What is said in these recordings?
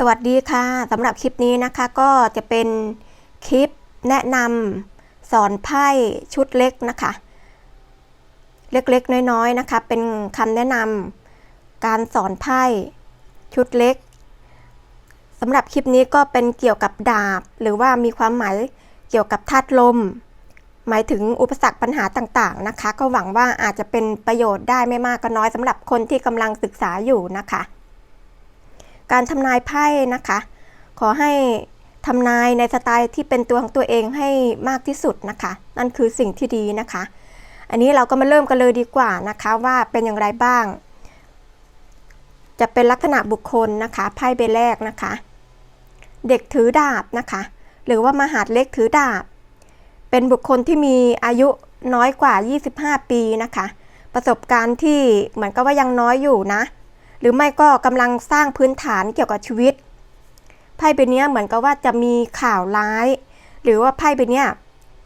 สวัสดีค่ะสำหรับคลิปนี้นะคะก็จะเป็นคลิปแนะนำสอนไพ่ชุดเล็กนะคะ เล็กๆน้อยๆนะคะ เป็นคำแนะนำการสอนไพ่ชุดเล็กสำหรับคลิปนี้ก็เป็นเกี่ยวกับดาบ หรือว่ามีความหมายเกี่ยวกับธาตุลม หมายถึงอุปสรรคปัญหาต่างๆนะคะ ก็หวังว่าอาจจะเป็นประโยชน์ได้ไม่มากก็น้อยสำหรับคนที่กำลังศึกษาอยู่นะคะ การทำนายไพ่นะคะ ขอให้ทำนายในสไตล์ที่เป็นตัวของตัวเองให้มากที่สุดนะคะ นั่นคือสิ่งที่ดีนะคะ อันนี้เราก็มาเริ่มกันเลยดีกว่านะคะว่าเป็นอย่างไรบ้าง จะเป็นลักษณะบุคคลนะคะไพ่ใบแรกนะคะ เด็กถือดาบนะคะ หรือว่ามหาดเล็กถือดาบ เป็นบุคคลที่มีอายุน้อยกว่า 25 ปีนะคะ ประสบการณ์ที่เหมือนกับว่ายังน้อยอยู่นะ หรือไม่ก็กำลังสร้างพื้นฐานเกี่ยวกับชีวิต ไพ่ใบนี้เหมือนกับว่าจะมีข่าวร้าย หรือว่าไพ่ใบนี้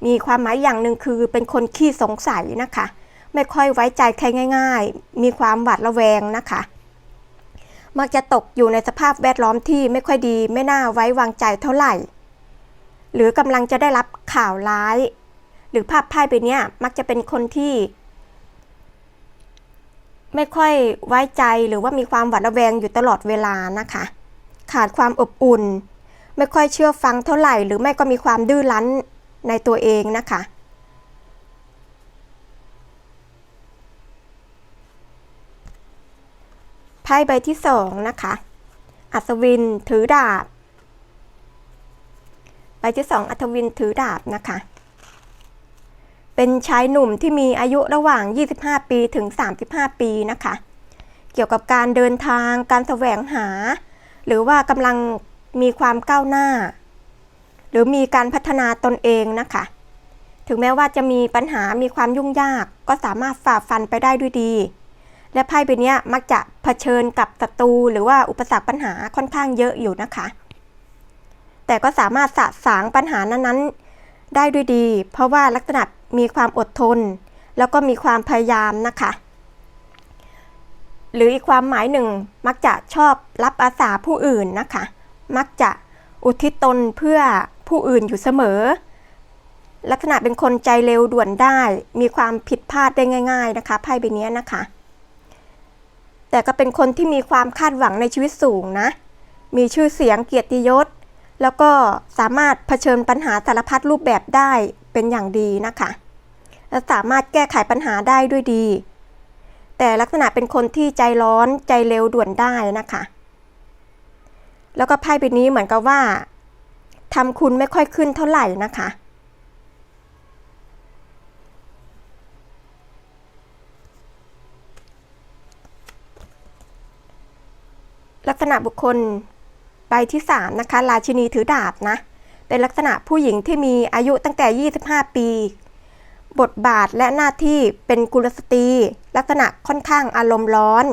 มีความหมายอย่างหนึ่งคือเป็นคนขี้สงสัยนะคะ ไม่ค่อยไว้ใจใครง่าย ๆ มีความหวาดระแวงนะคะ มักจะตกอยู่ในสภาพแวดล้อมที่ไม่ค่อยดี ไม่น่าไว้วางใจเท่าไหร่ หรือกำลังจะได้รับข่าวร้าย หรือภาพไพ่ใบนี้มักจะเป็นคนที่ ไม่ค่อยไว้ใจหรือว่ามีความหวาดระแวงอยู่ตลอดเวลานะคะ ขาดความอบอุ่น ไม่ค่อยเชื่อฟังเท่าไหร่ หรือไม่ก็มีความดื้อรั้นในตัวเองนะคะ ไพ่ใบที่สองนะคะ อัศวินถือดาบ ใบที่สองอัศวินถือดาบนะคะ เป็นชายหนุ่มที่มีอายุระหว่าง 25 ปีถึง 35 ปีนะคะ เกี่ยวกับการเดินทาง การแสวงหา หรือว่ากำลังมีความก้าวหน้า หรือมีการพัฒนาตนเองนะคะ ถึงแม้ว่าจะมีปัญหามีความยุ่งยาก ก็สามารถฝ่าฟันไปได้ด้วยดี และไพ่ใบนี้มักจะเผชิญกับศัตรูหรือว่าอุปสรรคปัญหาค่อนข้างเยอะอยู่นะคะ แต่ก็สามารถสะสางปัญหานั้นๆได้ด้วยดี เพราะว่าลักษณะ มีความอดทน แล้วก็มีความพยายามนะคะ หรืออีกความหมายหนึ่ง มักจะชอบรับอาสาผู้อื่นนะคะ มักจะอุทิศตนเพื่อผู้อื่นอยู่เสมอ ลักษณะเป็นคนใจเร็วด่วนได้ มีความผิดพลาดได้ง่าย ๆนะคะไพ่ใบนี้นะคะ แต่ก็เป็นคนที่มีความคาดหวังในชีวิตสูงนะ มีชื่อเสียงเกียรติยศ แล้วก็สามารถเผชิญปัญหาสารพัดรูปแบบได้เป็นอย่างดีนะคะ และสามารถแก้ไขปัญหาได้ด้วยดี แต่ลักษณะเป็นคนที่ใจร้อนใจเร็วด่วนได้นะคะ แล้วก็ไพ่ใบนี้เหมือนกับว่าทำคุณไม่ค่อยขึ้นเท่าไหร่นะคะลักษณะบุคคลใบที่3นะคะ ราชินีถือดาบนะ เป็นลักษณะผู้หญิงที่มีอายุตั้งแต่ 25 ปี บทบาทและหน้าที่เป็นกุลสตรี ลักษณะค่อนข้างอารมณ์ร้อน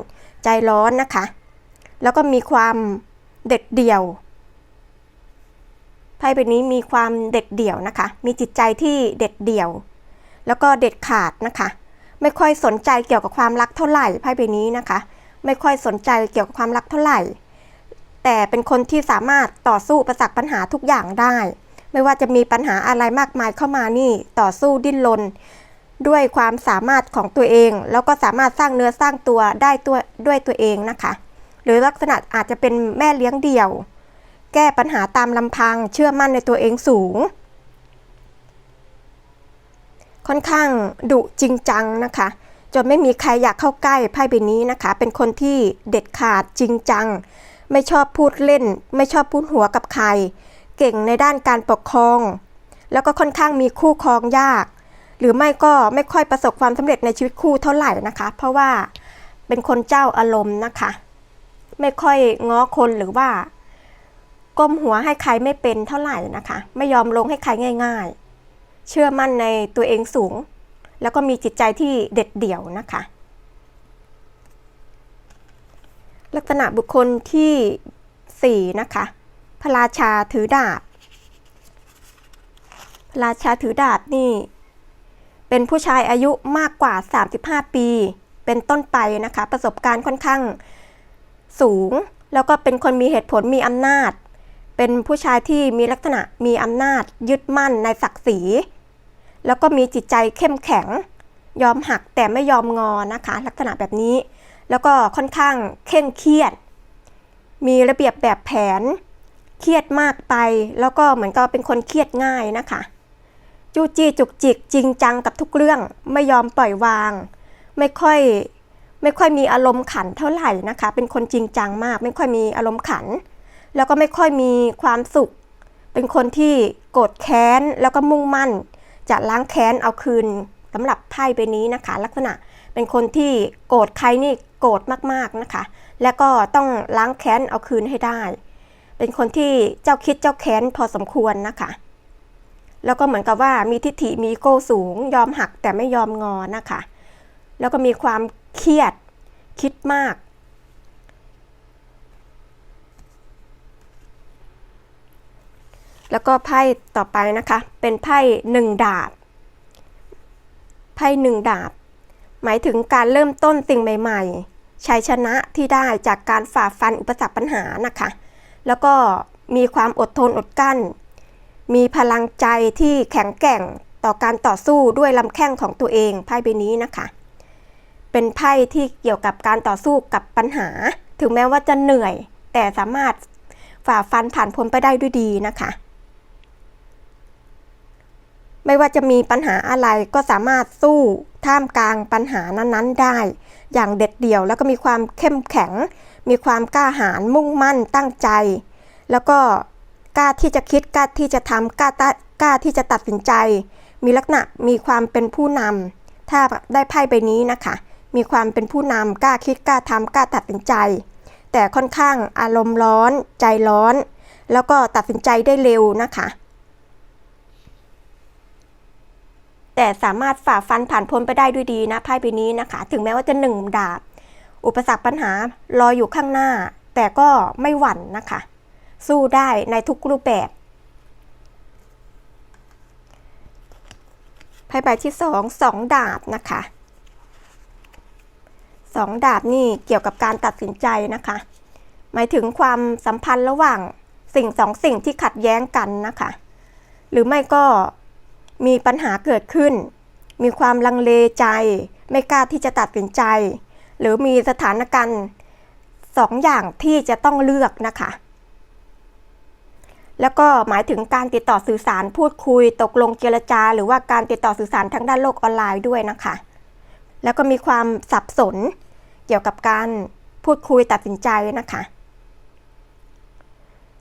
ใจร้อนนะคะ แล้วก็มีความเด็ดเดี่ยวไพ่ใบนี้มีความเด็ดเดี่ยวนะคะ มีจิตใจที่เด็ดเดี่ยว แล้วก็เด็ดขาดนะคะ ไม่ค่อยสนใจเกี่ยวกับความรักเท่าไหร่ไพ่ใบนี้นะคะ ไม่ค่อยสนใจเกี่ยวกับความรักเท่าไหร่ แต่เป็นคนที่สามารถต่อสู้ประสักปัญหาทุกอย่างได้ ไม่ว่าจะมีปัญหาอะไรมากมายเข้ามานี่ต่อสู้ดิ้นรนด้วยความสามารถของตัวเอง แล้วก็สามารถสร้างเนื้อสร้างตัวได้ตัวด้วยตัวเองนะคะ หรือลักษณะอาจจะเป็นแม่เลี้ยงเดี่ยว แก้ปัญหาตามลำพังเชื่อมั่นในตัวเองสูง ค่อนข้างดุจริงจังนะคะ จนไม่มีใครอยากเข้าใกล้ไพ่ใบนี้นะคะ เป็นคนที่เด็ดขาดจริงจัง ไม่ชอบพูดเล่น ไม่ชอบพูดหัวกับใคร เก่งในด้านการปกครอง แล้วก็ค่อนข้างมีคู่ครองยาก หรือไม่ก็ไม่ค่อยประสบความสำเร็จในชีวิตคู่เท่าไหร่นะคะ เพราะว่าเป็นคนเจ้าอารมณ์นะคะ ไม่ค่อยง้อคนหรือว่า ก้มหัวให้ใครไม่เป็นเท่าไหร่นะคะ ไม่ยอมลงให้ใครง่าย ๆ เชื่อมั่นในตัวเองสูง แล้วก็มีจิตใจที่เด็ดเดี่ยวนะคะ ลักษณะบุคคลที่ 4 นะคะ พระราชาถือดาบ พระราชาถือดาบนี่ เป็นผู้ชายอายุมากกว่า 35 ปี เป็นต้นไปนะคะ ประสบการณ์ค่อนข้างสูง แล้วก็เป็นคนมีเหตุผลมีอำนาจ เป็นผู้ชายที่มีลักษณะมีอำนาจ ยึดมั่นในศักดิ์ศรี แล้วก็มีจิตใจเข้มแข็ง ยอมหักแต่ไม่ยอมงอนะคะ ลักษณะแบบนี้ แล้วก็ค่อนข้างเคร่งเครียด มีระเบียบแบบแผน เครียดมากไป แล้วก็เหมือนกับเป็นคนเครียดง่ายนะคะ จู้จี้จุกจิกจริงจังกับทุกเรื่องไม่ยอมปล่อยวาง ไม่ค่อยไม่ค่อยมีอารมณ์ขันเท่าไหร่นะคะ เป็นคนจริงจังมาก ไม่ค่อยมีอารมณ์ขัน แล้วก็ไม่ค่อยมีความสุข เป็นคนที่โกรธแค้นแล้วก็มุ่งมั่น จะล้างแค้นเอาคืนสำหรับไพ่ใบนี้นะคะ ลักษณะเป็นคนที่โกรธใครนี่โกรธมากๆนะคะ และก็ต้องล้างแค้นเอาคืนให้ได้ เป็นคนที่เจ้าคิดเจ้าแค้นพอสมควรนะคะ แล้วก็เหมือนกับว่ามีทิฐิมีโก้สูง ยอมหักแต่ไม่ยอมงอนะคะ แล้วก็มีความเครียดคิดมาก แล้วก็ไพ่ต่อไปนะคะ เป็นไพ่หนึ่งดาบ ไพ่หนึ่งดาบ หมายถึงการเริ่มต้นสิ่งใหม่ ๆ ชัยชนะที่ได้จากการฝ่าฟันอุปสรรคปัญหานะคะ แล้วก็มีความอดทนอดกลั้น มีพลังใจที่แข็งแกร่งต่อการต่อสู้ด้วยลำแข้งของตัวเองไพ่ใบนี้นะคะ เป็นไพ่ที่เกี่ยวกับการต่อสู้กับปัญหา ถึงแม้ว่าจะเหนื่อย แต่สามารถฝ่าฟันผ่านพ้นไปได้ด้วยดีนะคะ ไม่ว่าจะมีปัญหาอะไรก็สามารถสู้ท่ามกลางปัญหานั้นๆได้ อย่างเด็ดเดี่ยว แล้วก็มีความเข้มแข็ง มีความกล้าหาญมุ่งมั่นตั้งใจ แล้วก็กล้าที่จะคิดกล้าที่จะทำกล้ากล้าที่จะตัดสินใจ มีลักษณะมีความเป็นผู้นำถ้าได้ไพ่ใบนี้นะคะ มีความเป็นผู้นำกล้าคิดกล้าทำกล้าตัดสินใจ แต่ค่อนข้างอารมณ์ร้อนใจร้อน แล้วก็ตัดสินใจได้เร็วนะคะ แต่สามารถฝ่าฟันผ่านพ้นไปได้ด้วยดีนะไพ่ใบนี้นะคะ ถึงแม้ว่าจะหนึ่งดาบ อุปสรรคปัญหารออยู่ข้างหน้า แต่ก็ไม่หวั่นนะคะ สู้ได้ในทุกรูปแบบไพ่ใบที่สองสองดาบนะคะสองดาบนี่เกี่ยวกับการตัดสินใจนะคะ หมายถึงความสัมพันธ์ระหว่างสิ่งสองสิ่งที่ขัดแย้งกันนะคะ หรือไม่ก็ มีปัญหาเกิดขึ้น มีความลังเลใจ ไม่กล้าที่จะตัดสินใจ หรือมีสถานการณ์สองอย่างที่จะต้องเลือกนะคะ แล้วก็หมายถึงการติดต่อสื่อสารพูดคุย ตกลงเจรจา หรือว่าการติดต่อสื่อสารทางด้านโลกออนไลน์ด้วยนะคะ แล้วก็มีความสับสนเกี่ยวกับการพูดคุยตัดสินใจนะคะ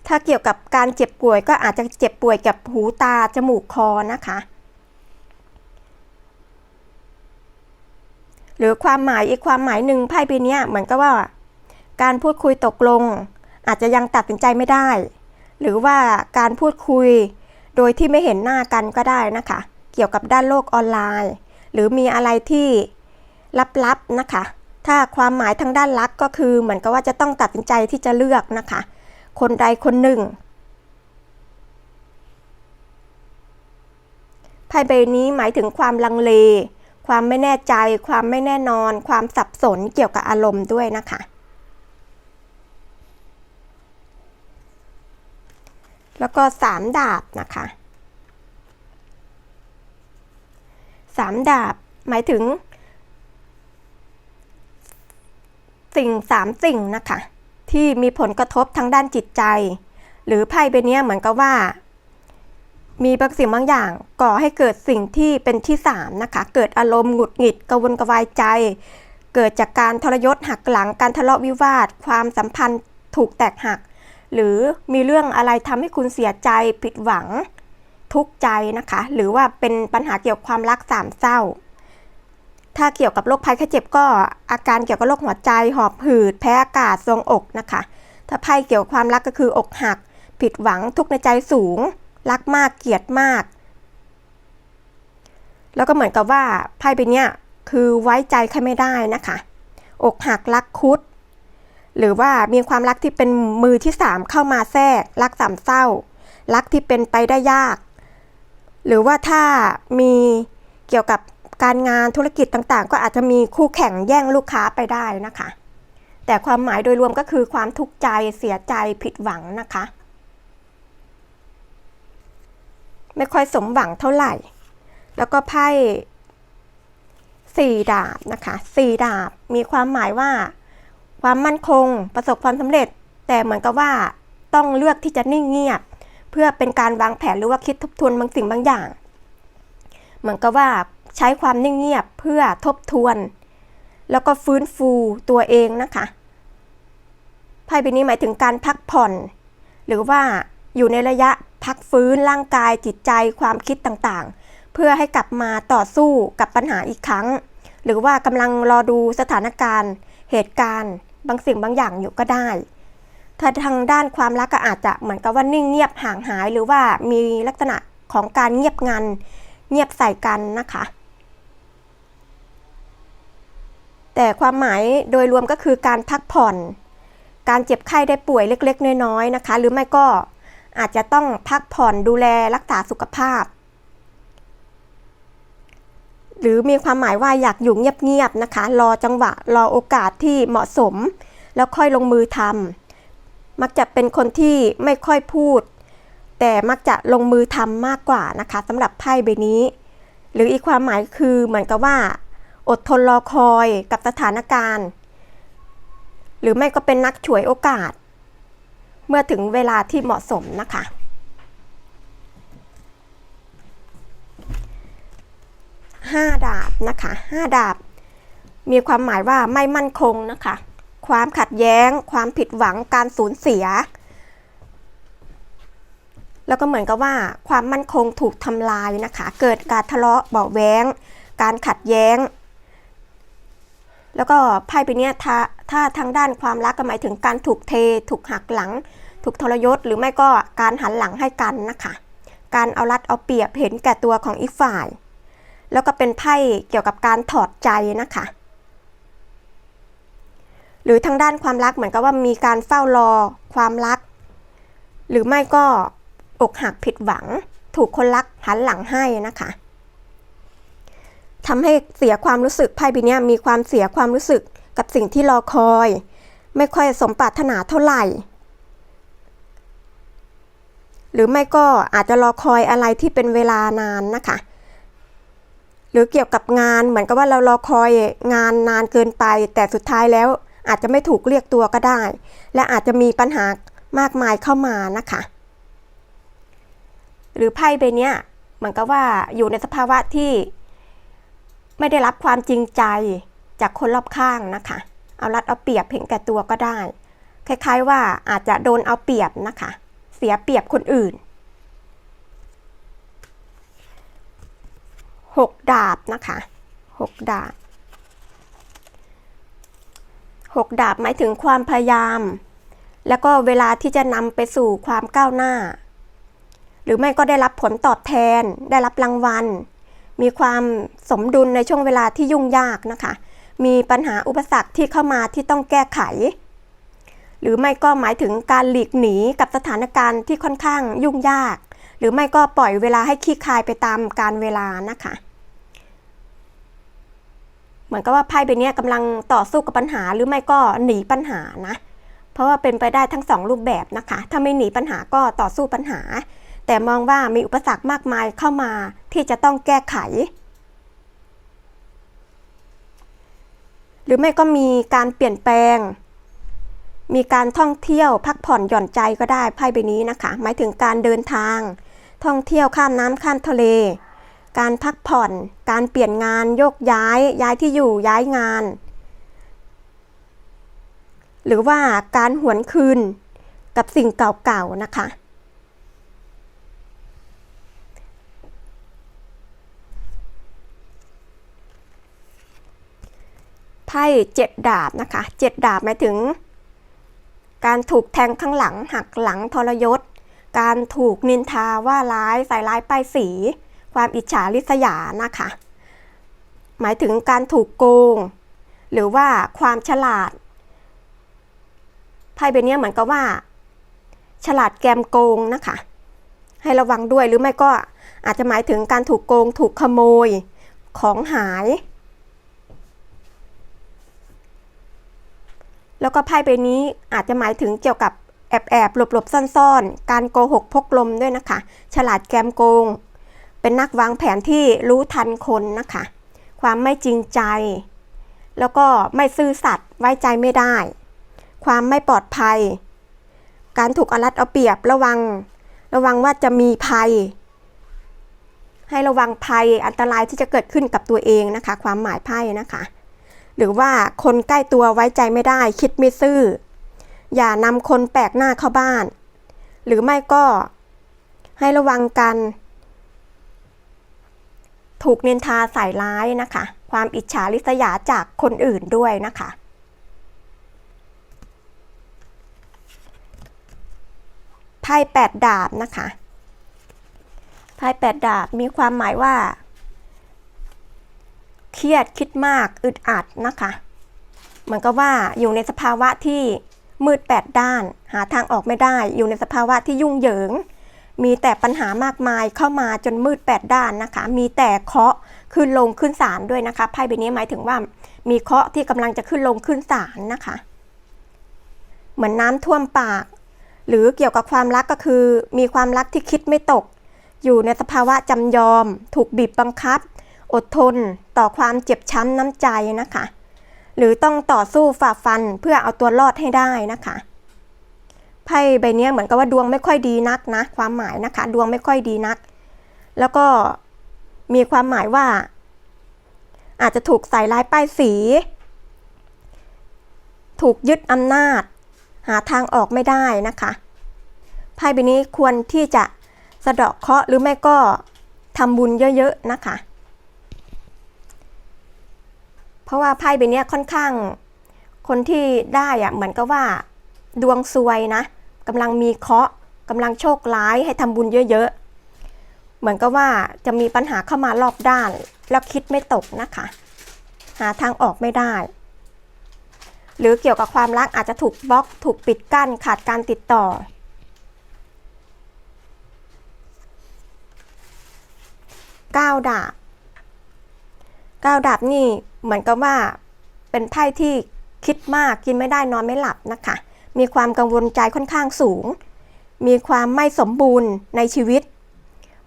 ถ้าเกี่ยวกับการเจ็บป่วยก็อาจจะเจ็บป่วยกับหูตาจมูกคอนะคะ หรือความหมายอีกความหมายหนึ่งไพ่ใบนี้เหมือนกับว่า การพูดคุยตกลง อาจจะยังตัดสินใจไม่ได้ หรือว่าการพูดคุยโดยที่ไม่เห็นหน้ากันก็ได้นะคะ เกี่ยวกับด้านโลกออนไลน์ หรือมีอะไรที่ลับๆนะคะ ถ้าความหมายทางด้านลับก็คือเหมือนกับว่าจะต้องตัดสินใจที่จะเลือกนะคะ คนใดคนหนึ่ง ไพ่ใบนี้หมายถึงความลังเล ความไม่แน่ใจ ความไม่แน่นอน ความสับสนเกี่ยวกับอารมณ์ด้วยนะคะ แล้วก็สามดาบนะคะสามดาบหมายถึง สิ่งสามสิ่งนะคะ ที่มีผลกระทบทางด้านจิตใจ หรือไพ่ใบนี้เหมือนกับว่า มีบางสิ่งบางอย่างก่อให้เกิดสิ่งที่เป็นที่สามนะคะ เกิดอารมณ์หงุดหงิดกระวนกระวายใจ เกิดจากการทรยศหักหลังการทะเลาะวิวาท ความสัมพันธ์ถูกแตกหัก หรือมีเรื่องอะไรทำให้คุณเสียใจผิดหวัง ทุกข์ใจนะคะ หรือว่าเป็นปัญหาเกี่ยวกับความรักสามเศร้า ถ้าเกี่ยวกับโรคภัยไข้เจ็บก็อาการเกี่ยวกับโรคหัวใจ หอบหืด แพ้อากาศทรงอกนะคะ ถ้าไพ่เกี่ยวกับความรักก็คืออกหัก ผิดหวังทุกข์ในใจสูง รักมากเกลียดมาก แล้วก็เหมือนกับว่าไพ่ใบเนี้ยคือไว้ใจใครไม่ได้นะคะ อกหักรักคุด หรือว่ามีความรักที่เป็นมือที่สามเข้ามาแทรก รักสามเศร้า รักที่เป็นไปได้ยาก หรือว่าถ้ามีเกี่ยวกับ การงานธุรกิจต่างๆ ก็อาจจะมีคู่แข่งแย่งลูกค้าไปได้นะคะ แต่ความหมายโดยรวมก็คือความทุกข์ใจเสียใจผิดหวังนะคะ ไม่ค่อยสมหวังเท่าไหร่ แล้วก็ไพ่สี่ดาบนะคะสี่ดาบมีความหมายว่า ความมั่นคงประสบความสำเร็จ แต่เหมือนกับว่าต้องเลือกที่จะนิ่งเงียบ เพื่อเป็นการวางแผนหรือว่าคิดทบทวนบางสิ่งบางอย่าง เหมือนกับว่า ใช้ความนิ่งเงียบเพื่อทบทวน แล้วก็ฟื้นฟูตัวเองนะคะไพ่ใบนี้หมายถึงการพักผ่อน หรือว่าอยู่ในระยะพักฟื้นร่างกายจิตใจความคิดต่างๆ เพื่อให้กลับมาต่อสู้กับปัญหาอีกครั้ง หรือว่ากำลังรอดูสถานการณ์ เหตุการณ์ บางสิ่งบางอย่างอยู่ก็ได้ ถ้าทางด้านความรักก็อาจจะเหมือนกับว่านิ่งเงียบห่างหาย หรือว่ามีลักษณะของการเงียบงัน เงียบใส่กันนะคะ แต่ความหมายโดยรวมก็คือการพักผ่อน การเจ็บไข้ได้ป่วยเล็ก ๆ น้อยๆนะคะ หรือไม่ก็อาจจะต้องพักผ่อนดูแลรักษาสุขภาพ หรือมีความหมายว่าอยากอยู่เงียบๆนะคะ รอจังหวะรอโอกาสที่เหมาะสม แล้วค่อยลงมือทำมักจะเป็นคนที่ไม่ค่อยพูด แต่มักจะลงมือทำมากกว่านะคะสำหรับไพ่ใบนี้ หรืออีกความหมายคือเหมือนกับว่า อดทนรอคอยกับสถานการณ์ หรือไม่ก็เป็นนักฉวยโอกาส เมื่อถึงเวลาที่เหมาะสมนะคะ ห้าดาบนะคะห้าดาบ มีความหมายว่าไม่มั่นคงนะคะ ความขัดแย้ง ความผิดหวังการสูญเสีย แล้วก็เหมือนกับว่าความมั่นคงถูกทำลายนะคะ เกิดการทะเลาะเบาแว้งการขัดแย้ง แล้วก็ไพ่ใบนี้ถ้าถ้าทางด้านความรักก็หมายถึงการถูกเท ถูกหักหลัง ถูกทรยศ หรือไม่ก็การหันหลังให้กันนะคะ การเอารัดเอาเปรียบเห็นแก่ตัวของอีกฝ่าย แล้วก็เป็นไพ่เกี่ยวกับการถอดใจนะคะ หรือทางด้านความรักเหมือนกับว่ามีการเฝ้ารอความรัก หรือไม่ก็อกหักผิดหวัง ถูกคนรักหันหลังให้นะคะ ทำให้เสียความรู้สึกไพ่ใบนี้มีความเสียความรู้สึกกับสิ่งที่รอคอย ไม่ค่อยสมปรารถนาเท่าไหร่ หรือไม่ก็อาจจะรอคอยอะไรที่เป็นเวลานานนะคะ หรือเกี่ยวกับงานเหมือนกับว่าเรารอคอยงานนานเกินไป แต่สุดท้ายแล้วอาจจะไม่ถูกเรียกตัวก็ได้ และอาจจะมีปัญหามากมายเข้ามานะคะ หรือไพ่ใบนี้เหมือนกับว่าอยู่ในสภาวะที่ ไม่ได้รับความจริงใจจากคนรอบข้างนะคะ เอารัดเอาเปรียบเห็นแก่ตัวก็ได้ คล้ายๆว่าอาจจะโดนเอาเปรียบนะคะ เสียเปรียบคนอื่นหกดาบนะคะหกดาบหกดาบหมายถึงความพยายาม แล้วก็เวลาที่จะนำไปสู่ความก้าวหน้า หรือไม่ก็ได้รับผลตอบแทน ได้รับรางวัล มีความสมดุลในช่วงเวลาที่ยุ่งยากนะคะ มีปัญหาอุปสรรคที่เข้ามาที่ต้องแก้ไข หรือไม่ก็หมายถึงการหลีกหนีกับสถานการณ์ที่ค่อนข้างยุ่งยาก หรือไม่ก็ปล่อยเวลาให้ขี้คายไปตามการเวลานะคะ เหมือนกับว่าไพ่ใบนี้กำลังต่อสู้กับปัญหาหรือไม่ก็หนีปัญหานะ เพราะว่าเป็นไปได้ทั้งสองรูปแบบนะคะ ถ้าไม่หนีปัญหาก็ต่อสู้ปัญหา แต่มองว่ามีอุปสรรคมากมายเข้ามาที่จะต้องแก้ไข หรือไม่ก็มีการเปลี่ยนแปลง มีการท่องเที่ยวพักผ่อนหย่อนใจก็ได้ไพ่ใบนี้นะคะ หมายถึงการเดินทาง ท่องเที่ยวข้ามน้ำข้ามทะเล การพักผ่อน การเปลี่ยนงานโยกย้าย ย้ายที่อยู่ย้ายงาน หรือว่าการหวนคืนกับสิ่งเก่าๆนะคะ ไพ่เจ็ดดาบนะคะเจ็ดดาบหมายถึง การถูกแทงข้างหลังหักหลังทรยศ การถูกนินทาว่าร้ายใส่ร้ายป้ายสี ความอิจฉาริษยานะคะ หมายถึงการถูกโกง หรือว่าความฉลาดไพ่ใบนี้เหมือนกับว่า ฉลาดแกมโกงนะคะ ให้ระวังด้วยหรือไม่ก็อาจจะหมายถึงการถูกโกง ถูกขโมยของหาย แล้วก็ไพ่ใบนี้อาจจะหมายถึงเกี่ยวกับแอบแอบหลบหลบซ่อนๆ การโกหกพกลมด้วยนะคะ ฉลาดแกมโกง เป็นนักวางแผนที่รู้ทันคนนะคะ ความไม่จริงใจ แล้วก็ไม่ซื่อสัตย์ไว้ใจไม่ได้ ความไม่ปลอดภัย การถูกอารัดเอาเปรียบระวัง ระวังว่าจะมีภัย ให้ระวังภัยอันตรายที่จะเกิดขึ้นกับตัวเองนะคะ ความหมายไพ่นะคะ หรือว่าคนใกล้ตัวไว้ใจไม่ได้คิดไม่ซื่อ อย่านำคนแปลกหน้าเข้าบ้าน หรือไม่ก็ให้ระวังกัน ถูกนินทาใส่ร้ายนะคะ ความอิจฉาริษยาจากคนอื่นด้วยนะคะ ไพ่แปดดาบนะคะ ไพ่แปดดาบมีความหมายว่า เครียดคิดมากอึดอัดนะคะ เหมือนกับว่าอยู่ในสภาวะที่มืดแปดด้าน หาทางออกไม่ได้ อยู่ในสภาวะที่ยุ่งเหยิง มีแต่ปัญหามากมายเข้ามาจนมืดแปดด้านนะคะ มีแต่เคาะขึ้นลงขึ้นศาลด้วยนะคะไพ่ใบนี้หมายถึงว่ามีเคาะที่กำลังจะขึ้นลงขึ้นศาลนะคะ เหมือนน้ำท่วมปาก หรือเกี่ยวกับความรักก็คือ มีความรักที่คิดไม่ตก อยู่ในสภาวะจำยอม ถูกบีบบังคับ อดทนต่อความเจ็บช้ำน้ำใจนะคะ หรือต้องต่อสู้ฝ่าฟันเพื่อเอาตัวรอดให้ได้นะคะ ไพ่ใบนี้เหมือนกับว่าดวงไม่ค่อยดีนักนะ ความหมายนะคะ ดวงไม่ค่อยดีนัก แล้วก็มีความหมายว่า อาจจะถูกใส่ร้ายป้ายสี ถูกยึดอำนาจ หาทางออกไม่ได้นะคะไพ่ใบนี้ควรที่จะสะเดาะเคราะห์หรือไม่ก็ทำบุญเยอะๆนะคะ เพราะว่าไพ่ใบนี้ค่อนข้าง คนที่ได้อะเหมือนกับว่า ดวงซวยนะกำลังมีเคราะห์กำลังโชคร้ายให้ทำบุญเยอะๆ เหมือนกับว่าจะมีปัญหาเข้ามารอบด้าน แล้วคิดไม่ตกนะคะ หาทางออกไม่ได้ หรือเกี่ยวกับความรักอาจจะถูกบล็อกถูกปิดกั้นขาดการติดต่อ ก้าวดาบ ก้าวดาบนี่เหมือนกับว่าเป็นไพ่ที่คิดมากกินไม่ได้นอนไม่หลับนะคะ มีความกังวลใจค่อนข้างสูง มีความไม่สมบูรณ์ในชีวิต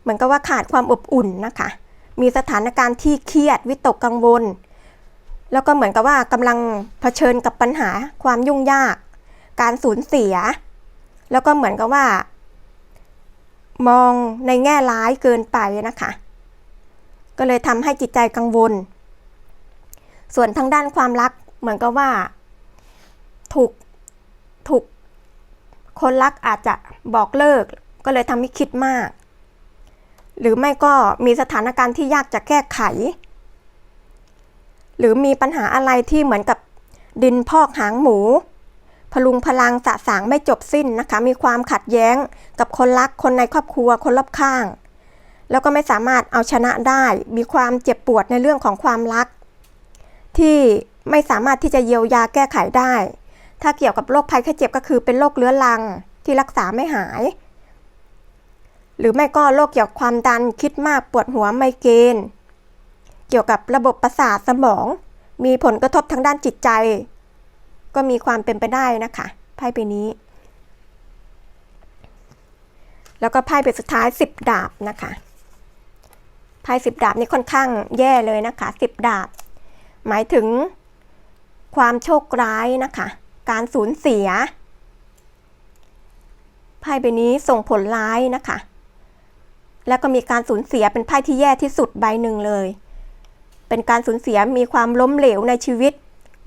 เหมือนกับว่าขาดความอบอุ่นนะคะ มีสถานการณ์ที่เครียดวิตกกังวล แล้วก็เหมือนกับว่ากำลังเผชิญกับปัญหาความยุ่งยาก การสูญเสีย แล้วก็เหมือนกับว่า มองในแง่ร้ายเกินไปนะคะ ก็เลยทำให้จิตใจกังวล ส่วนทางด้านความรักเหมือนกับว่า ถูกถูกคนรักอาจจะบอกเลิก ก็เลยทำให้คิดมาก หรือไม่ก็มีสถานการณ์ที่ยากจะแก้ไข หรือมีปัญหาอะไรที่เหมือนกับดินพอกหางหมู พลุงพลังสะสางไม่จบสิ้นนะคะ มีความขัดแย้งกับคนรักคนในครอบครัวคนรอบข้าง แล้วก็ไม่สามารถเอาชนะได้ มีความเจ็บปวดในเรื่องของความรัก ที่ไม่สามารถที่จะเยียวยาแก้ไขได้ ถ้าเกี่ยวกับโรคภัยแค่เจ็บก็คือเป็นโรคเรื้อรังที่รักษาไม่หาย หรือไม่ก็โรคเกี่ยวกับความดันคิดมากปวดหัวไมเกรนเกี่ยวกับระบบประสาทสมอง มีผลกระทบทางด้านจิตใจ ก็มีความเป็นไปได้นะคะไพ่ใบนี้ แล้วก็ไพ่ใบสุดท้ายสิบดาบนะคะ ไพ่สิบดาบนี่ค่อนข้างแย่เลยนะคะสิบดาบ หมายถึงความโชคร้ายนะคะ การสูญเสียไพ่ใบนี้ส่งผลร้ายนะคะ แล้วก็มีการสูญเสียเป็นไพ่ที่แย่ที่สุดใบหนึ่งเลย เป็นการสูญเสียมีความล้มเหลวในชีวิต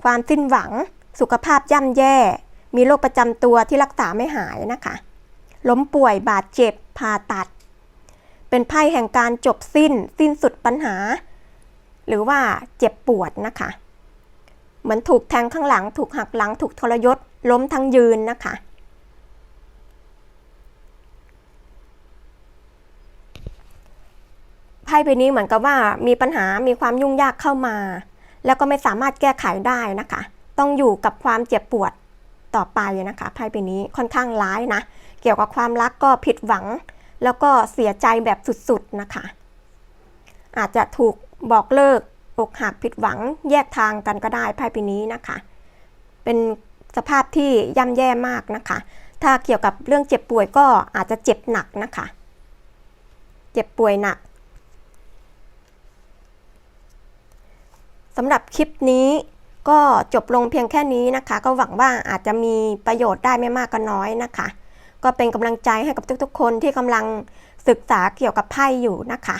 ความสิ้นหวัง สุขภาพย่ำแย่ มีโรคประจำตัวที่รักษาไม่หายนะคะ ล้มป่วยบาดเจ็บผ่าตัด เป็นไพ่แห่งการจบสิ้น สิ้นสุดปัญหา หรือว่าเจ็บปวดนะคะ เหมือนถูกแทงข้างหลัง ถูกหักหลัง ถูกทรยศ ล้มทั้งยืนนะคะ ไพ่ใบนี้เหมือนกับว่ามีปัญหา มีความยุ่งยากเข้ามา แล้วก็ไม่สามารถแก้ไขได้นะคะ ต้องอยู่กับความเจ็บปวดต่อไปนะคะไพ่ใบนี้ค่อนข้างร้ายนะ เกี่ยวกับความรักก็ผิดหวัง แล้วก็เสียใจแบบสุดๆนะคะ อาจจะถูกบอกเลิกอกหักผิดหวังแยกทางกันก็ได้ไพ่ใบนี้นะคะ เป็นสภาพที่ย่ำแย่มากนะคะ ถ้าเกี่ยวกับเรื่องเจ็บป่วยก็อาจจะเจ็บหนักนะคะ เจ็บป่วยหนักสำหรับคลิปนี้ก็จบลงเพียงแค่นี้นะคะ ก็หวังว่าอาจจะมีประโยชน์ได้ไม่มากก็น้อยนะคะ ก็เป็นกำลังใจให้กับทุกๆ คนที่กำลังศึกษาเกี่ยวกับไพ่อยู่นะคะ